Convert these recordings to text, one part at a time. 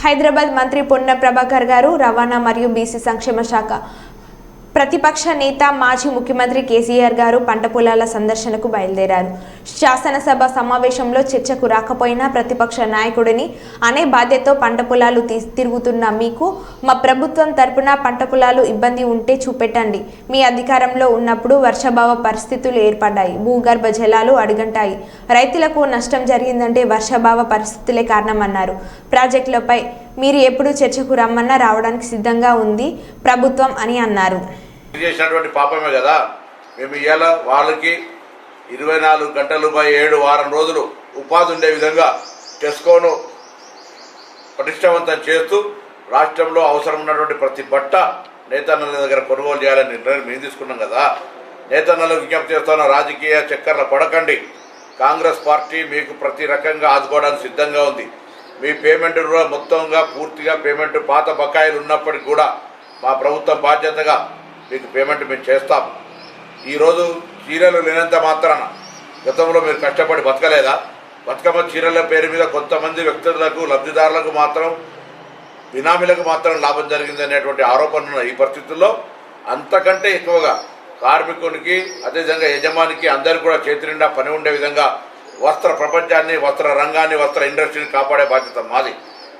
హైదరాబాద్ మంత్రి పొన్న ప్రభాకర్ గారు రవాణా మరియు బీసీ సంక్షేమ శాఖ ప్రతిపక్ష నేత మాజీ ముఖ్యమంత్రి కేసీఆర్ గారు పంట పొలాల సందర్శనకు బయలుదేరారు. శాసనసభ సమావేశంలో చర్చకు రాకపోయినా ప్రతిపక్ష నాయకుడిని అనే బాధ్యతతో పంట పొలాలు తిరుగుతున్న మీకు మా ప్రభుత్వం తరపున పంట పొలాలు ఇబ్బంది ఉంటే చూపెట్టండి. మీ అధికారంలో ఉన్నప్పుడు వర్షభావ పరిస్థితులు ఏర్పడ్డాయి. భూగర్భ జలాలు అడుగంటాయి. రైతులకు నష్టం జరిగిందంటే వర్షభావ పరిస్థితులే కారణమన్నారు. ప్రాజెక్టులపై మీరు ఎప్పుడు చర్చకు రమ్మన్నా రావడానికి సిద్ధంగా ఉంది ప్రభుత్వం అని అన్నారు. చేసినటువంటి పాపమే కదా. మేము ఇవాళ వాళ్ళకి ఇరవై నాలుగు గంటలు బై ఏడు వారం రోజులు ఉపాధి ఉండే విధంగా టెస్కోను పటిష్టవంతం చేస్తూ రాష్ట్రంలో అవసరం ఉన్నటువంటి ప్రతి బట్ట నేతన్నల దగ్గర కొనుగోలు చేయాలని నిర్ణయం మేము తీసుకున్నాం కదా. నేతన్నలకు విజ్ఞప్తి చేస్తున్న రాజకీయ చక్కర్ల పడకండి. కాంగ్రెస్ పార్టీ మీకు ప్రతి రకంగా ఆదుకోవడానికి సిద్ధంగా ఉంది. మీ పేమెంట్ కూడా మొత్తంగా పూర్తిగా పేమెంట్ పాత బకాయిలు ఉన్నప్పటికీ కూడా మా ప్రభుత్వం బాధ్యతగా మీకు పేమెంట్ మేము చేస్తాం. ఈరోజు చీరలు లేనంత మాత్రాన గతంలో మీరు కష్టపడి బతకలేదా? బతుకమ్మ చీరల పేరు మీద కొంతమంది వ్యక్తులకు లబ్ధిదారులకు మాత్రం బినామీలకు మాత్రం లాభం జరిగింది అనేటువంటి ఆరోపణలు ఈ పరిస్థితుల్లో. అంతకంటే ఎక్కువగా కార్మికునికి అదేవిధంగా యజమానికి అందరికీ కూడా చేతి నిండా పని ఉండే విధంగా వస్త్ర ప్రపంచాన్ని వస్త్ర రంగాన్ని వస్త్ర ఇండస్ట్రీని కాపాడే బాధ్యత మాది.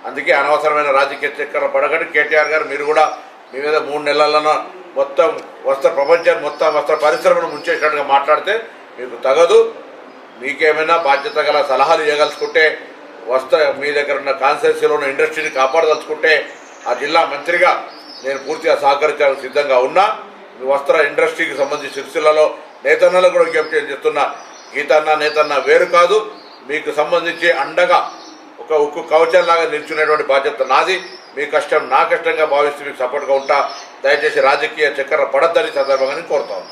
అందుకే అనవసరమైన రాజకీయ చక్కెర పడగడి కేటీఆర్ గారు మీరు కూడా మీ మీద మూడు నెలలను మొత్తం వస్త్ర ప్రపంచాన్ని మొత్తం వస్త్ర పరిశ్రమను ముంచేసినట్టుగా మాట్లాడితే మీకు తగదు. మీకేమైనా బాధ్యత గల సలహాలు ఇవ్వగలుచుకుంటే వస్త్ర మీ దగ్గర ఉన్న కాన్స్టిట్యూన్సీలో ఉన్న ఇండస్ట్రీని కాపాడదలుచుకుంటే ఆ జిల్లా మంత్రిగా నేను పూర్తిగా సహకరించడానికి సిద్ధంగా ఉన్నా. మీ వస్త్ర ఇండస్ట్రీకి సంబంధించి సిరిసిల్లలో నేతన్నలు కూడా విజ్ఞప్తి చేస్తున్నా. గీతన్న నేతన్న వేరు కాదు. మీకు సంబంధించి అండగా ఒక ఉక్కు కవచంలాగా నిల్చునేటువంటి బాధ్యత నాది. మీ కష్టం నా కష్టంగా భావిస్తూ మీకు సపోర్ట్గా ఉంటా. దయచేసి రాజకీయ చక్కెర పడద్దని సందర్భంగా నేను కోరుతాను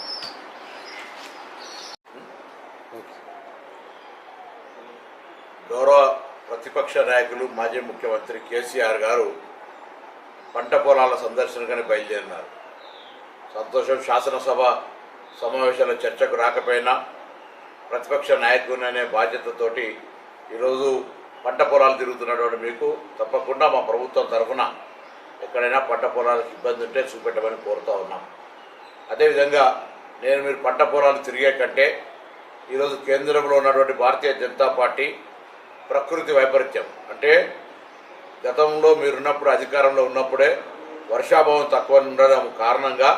గౌరవ ప్రతిపక్ష నాయకులు మాజీ ముఖ్యమంత్రి కేసీఆర్ గారు పంట పొలాల సందర్శనకని బయలుదేరినారు. సంతోషం శాసనసభ సమావేశాల చర్చకు రాకపోయినా ప్రతిపక్ష నాయకుని అనే బాధ్యతతోటి ఈరోజు పంట పొలాలు తిరుగుతున్నటువంటి మీకు తప్పకుండా మా ప్రభుత్వం తరఫున ఎక్కడైనా పంట పొలాలకు ఇబ్బంది ఉంటే చూపెట్టమని కోరుతూ ఉన్నాం. అదేవిధంగా నేను మీరు పంట పొలాలు తిరిగే కంటే ఈరోజు కేంద్రంలో ఉన్నటువంటి భారతీయ జనతా పార్టీ ప్రకృతి వైపరీత్యం. అంటే గతంలో మీరున్నప్పుడు అధికారంలో ఉన్నప్పుడే వర్షాభావం తక్కువ ఉండడం కారణంగా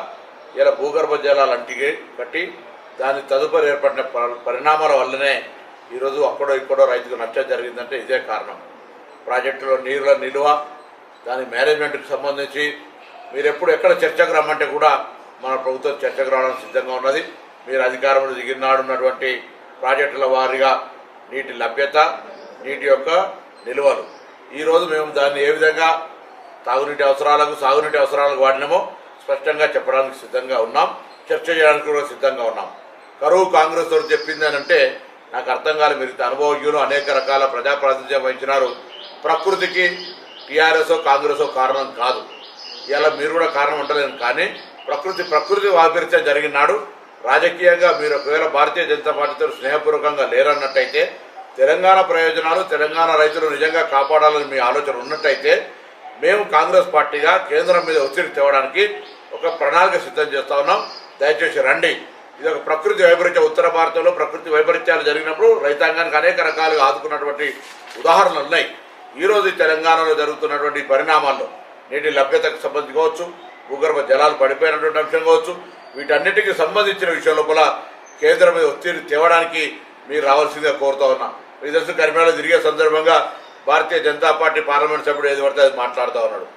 ఇలా భూగర్భ జలాలు అంటికి కట్టి దాని తదుపరి ఏర్పడిన పరిణామాల వల్లనే ఈరోజు అక్కడో ఇక్కడో రైతుకు నష్టం జరిగిందంటే ఇదే కారణం. ప్రాజెక్టులో నీళ్ళ నిల్వ దాని మేనేజ్మెంట్కి సంబంధించి మీరు ఎప్పుడు ఎక్కడ చర్చకు రమ్మంటే కూడా మన ప్రభుత్వం చర్చకు రావడానికి సిద్ధంగా ఉన్నది. మీరు అధికారంలో దిగినాడున్నటువంటి ప్రాజెక్టుల వారీగా నీటి లభ్యత నీటి యొక్క నిల్వలు. ఈరోజు మేము దాన్ని ఏ విధంగా తాగునీటి అవసరాలకు సాగునీటి అవసరాలకు వాడినామో స్పష్టంగా చెప్పడానికి సిద్ధంగా ఉన్నాం. చర్చ చేయడానికి కూడా సిద్ధంగా ఉన్నాం. కరువు కాంగ్రెస్ వారు చెప్పింది అంటే నాకు అర్థం కాలేదు. మీరు అనుభవజ్ఞులు అనేక రకాల ప్రజాప్రాతినిధ్యం వహించినారు ప్రకృతికి టీఆర్ఎస్ కాంగ్రెస్ కారణం కాదు. ఇలా మీరు కూడా కారణం ఉండలేదు కానీ ప్రకృతి ప్రకృతి వైపరీత్యం జరిగినాడు రాజకీయంగా మీరు ఒకవేళ భారతీయ జనతా పార్టీతో స్నేహపూర్వకంగా లేరన్నట్టయితే తెలంగాణ ప్రయోజనాలు తెలంగాణ రైతులు నిజంగా కాపాడాలని మీ ఆలోచన ఉన్నట్టయితే మేము కాంగ్రెస్ పార్టీగా కేంద్రం మీద ఒత్తిడి తేవడానికి ఒక ప్రణాళిక సిద్ధం చేస్తా ఉన్నాం. దయచేసి రండి. ఇది ఒక ప్రకృతి వైపరీత్యం ఉత్తర భారతంలో ప్రకృతి వైపరీత్యాలు జరిగినప్పుడు రైతాంగానికి అనేక రకాలుగా ఆదుకున్నటువంటి ఉదాహరణలు ఉన్నాయి. ఈరోజు తెలంగాణలో జరుగుతున్నటువంటి పరిణామాల్లో నీటి లభ్యతకు సంబంధించి కావచ్చు భూగర్భ జలాలు పడిపోయినటువంటి అంశం కావచ్చు వీటన్నిటికీ సంబంధించిన విషయం లోపల కేంద్రం మీద ఒత్తిడి తేవడానికి మీరు రావాల్సిందిగా కోరుతా ఉన్నా. మీకు తెలుసు కరిమేళ తిరిగే సందర్భంగా భారతీయ జనతా పార్టీ పార్లమెంట్ సభ్యుడు ఏది పడితే అది మాట్లాడుతూ ఉన్నాడు.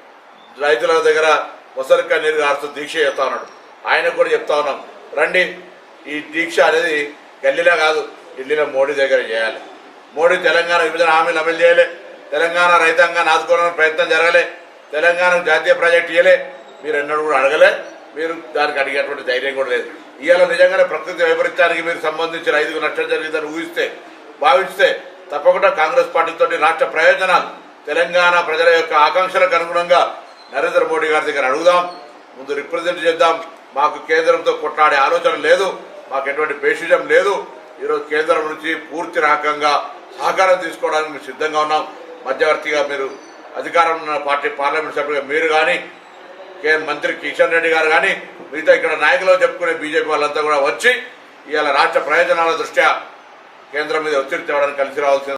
రైతుల దగ్గర ముసలిక నీరు కారుస్తూ దీక్ష చేస్తా ఉన్నాడు. ఆయనకు కూడా చెప్తా ఉన్నాం రండి ఈ దీక్ష అనేది గల్లీలో కాదు ఢిల్లీలో మోడీ దగ్గర చేయాలి. మోడీ తెలంగాణ విభజన హామీలు అమలు చేయలే. తెలంగాణ రైతాంగాన్ని ఆదుకోవడానికి ప్రయత్నం జరగలే. తెలంగాణకు జాతీయ ప్రాజెక్ట్ ఇయ్యలే. మీరు ఎన్నడూ కూడా అడగలే. మీరు దానికి అడిగేటువంటి ధైర్యం కూడా లేదు. ఇవాళ నిజంగానే ప్రకృతి వైపరీత్యానికి మీరు సంబంధించిన రైతుకు నష్టం జరిగిందని ఊహిస్తే భావిస్తే తప్పకుండా కాంగ్రెస్ పార్టీతో రాష్ట్ర ప్రయోజనాలు తెలంగాణ ప్రజల యొక్క ఆకాంక్షలకు అనుగుణంగా నరేంద్ర మోడీ గారి దగ్గర అడుగుదాం. ముందు రిప్రజెంట్ చేద్దాం. మాకు కేంద్రంతో కొట్లాడే ఆలోచన లేదు. మాకు ఎటువంటి పేషిజం లేదు. ఈరోజు కేంద్రం నుంచి పూర్తి రకంగా సహకారం తీసుకోవడానికి మేము సిద్ధంగా ఉన్నాం. మధ్యవర్తిగా మీరు అధికారం ఉన్న పార్టీ పార్లమెంట్ సభ్యులుగా మీరు కానీ కే మంత్రి కిషన్ రెడ్డి గారు కానీ మిగతా ఇక్కడ నాయకులు చెప్పుకునే బీజేపీ వాళ్ళంతా కూడా వచ్చి ఇవాళ రాష్ట్ర ప్రయోజనాల దృష్ట్యా కేంద్రం మీద ఒత్తిడి తేవడానికి కలిసి రావాల్సింది